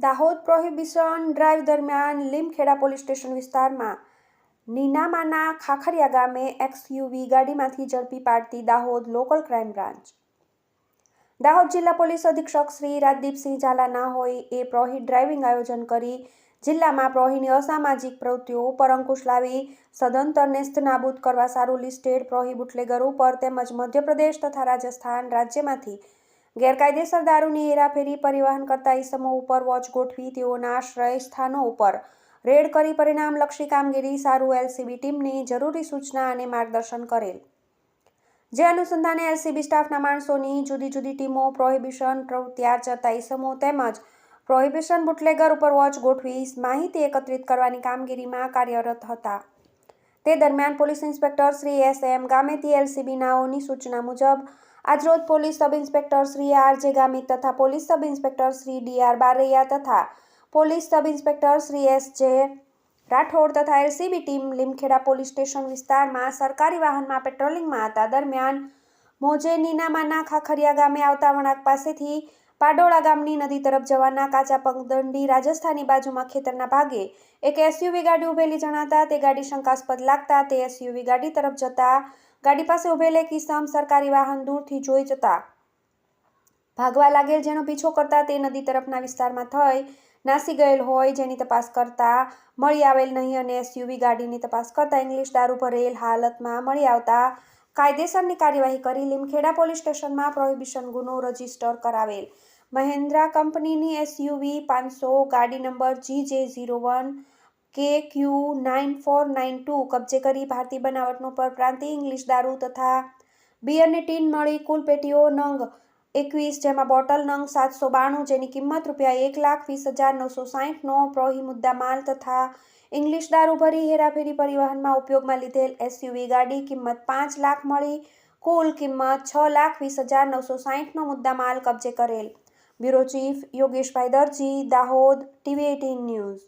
Dahod prohibition drive દરમિયાન Limkheda police station વિસ્તારમાં નીનામાના ખાખરિયા ગામે એક્સયુવી ગાડીમાંથી ઝડપી પાડતી Dahod local crime branch. Dahod જિલ્લા પોલીસ અધિક્ષક શ્રી રાજદીપસિંહ ઝાલા ના હોય એ પ્રોહિત ડ્રાઇવિંગ આયોજન કરી જિલ્લામાં પ્રોહીની અસામાજિક પ્રવૃત્તિઓ ઉપર અંકુશ લાવી સદંતર નેસ્ત નાબૂદ કરવા સારું લિસ્ટેડ પ્રોહી બુટલેગર ઉપર તેમજ મધ્યપ્રદેશ તથા રાજસ્થાન રાજ્યમાંથી ગેરકાયદેસર દારૂની હેરાફેરી પરિવહન કરતા ઇસમો ઉપર વોચ ગોઠવી તેઓના આશ્રય સ્થાનો ઉપર. રેડ કરી પરિણામલક્ષી કામગીરી સારું એલસીબી ટીમની જરૂરી સૂચના અને માર્ગદર્શન કરેલ. જે અનુસંધાને એલસીબી સ્ટાફના માણસોની જુદી જુદી ટીમો પ્રોહિબિશન પ્રવૃત્તિ જતા ઇસમો તેમજ પ્રોહિબિશન બુટલેગર ઉપર વોચ ગોઠવી માહિતી એકત્રિત કરવાની કામગીરીમાં કાર્યરત હતા. તે દરમિયાન police inspector Shri S M Gameti LCB નાઓની સૂચના મુજબ આજરોજ police sub inspector Shri R J Gamit તથા police sub inspector Shri D R Baraiya તથા police sub inspector Shri S J Rathod તથા LCB team Limkheda police station વિસ્તારમાં સરકારી વાહનમાં પેટ્રોલિંગમાં હતા. દરમિયાન મોજે નીનામાના ખાખરિયા ગામે આવતા વણાક પાસેથી પાડોળા ગામની નદી તરફ જવાના કાચા પગદંડી રાજસ્થાની બાજુમાં ખેતરના ભાગે એક એસયુવી ગાડી ઉભેલી જણાતા તે ગાડી શંકાસ્પદ લાગતા તે એસયુવી ગાડી તરફ જતા ગાડી પાસે ઉભેલે કિસમ સરકારી વાહન દૂરથી જોઈ જતા. ભાગવા લાગેલ જેનો પીછો કરતા તે નદી તરફના વિસ્તારમાં થઈ નાસી ગયેલ હોય જેની તપાસ કરતા મળી આવેલ નહીં અને એસયુવી ગાડીની તપાસ કરતા ઇંગ્લિશ દારૂ ભરેલ હાલતમાં મળી આવતા કાયદેસરની કાર્યવાહી કરી લીમખેડા પોલીસ સ્ટેશનમાં પ્રોહિબિશન ગુનો રજિસ્ટર કરાવેલ. મહેન્દ્રા કંપનીની એસયુવી પાંચસો, ગાડી number G J zero one K Q nine four nine two, કબજે કરી ભારતીય બનાવટનું પરપ્રાંતિ ઇંગ્લિશ દારૂ તથા બિયરની ટીન મળી કુલ પેટીઓ નંગ એકવીસ, જેમાં બોટલ નંગ સાતસો બાણું, જેની કિંમત રૂપિયા એક લાખ વીસ હજાર નવસો સાહીઠનો પ્રોહી મુદ્દા માલ તથા ઇંગ્લિશ દારૂ ભરી હેરાફેરી પરિવહનમાં ઉપયોગમાં લીધેલ એસયુવી ગાડી કિંમત પાંચ લાખ મળી, કુલ કિંમત છ લાખ વીસ હજાર નવસો સાહીઠનો મુદ્દા માલ કબજે કરેલ. Bureau chief Yogeshbhai Darji Dahod TV eighteen news.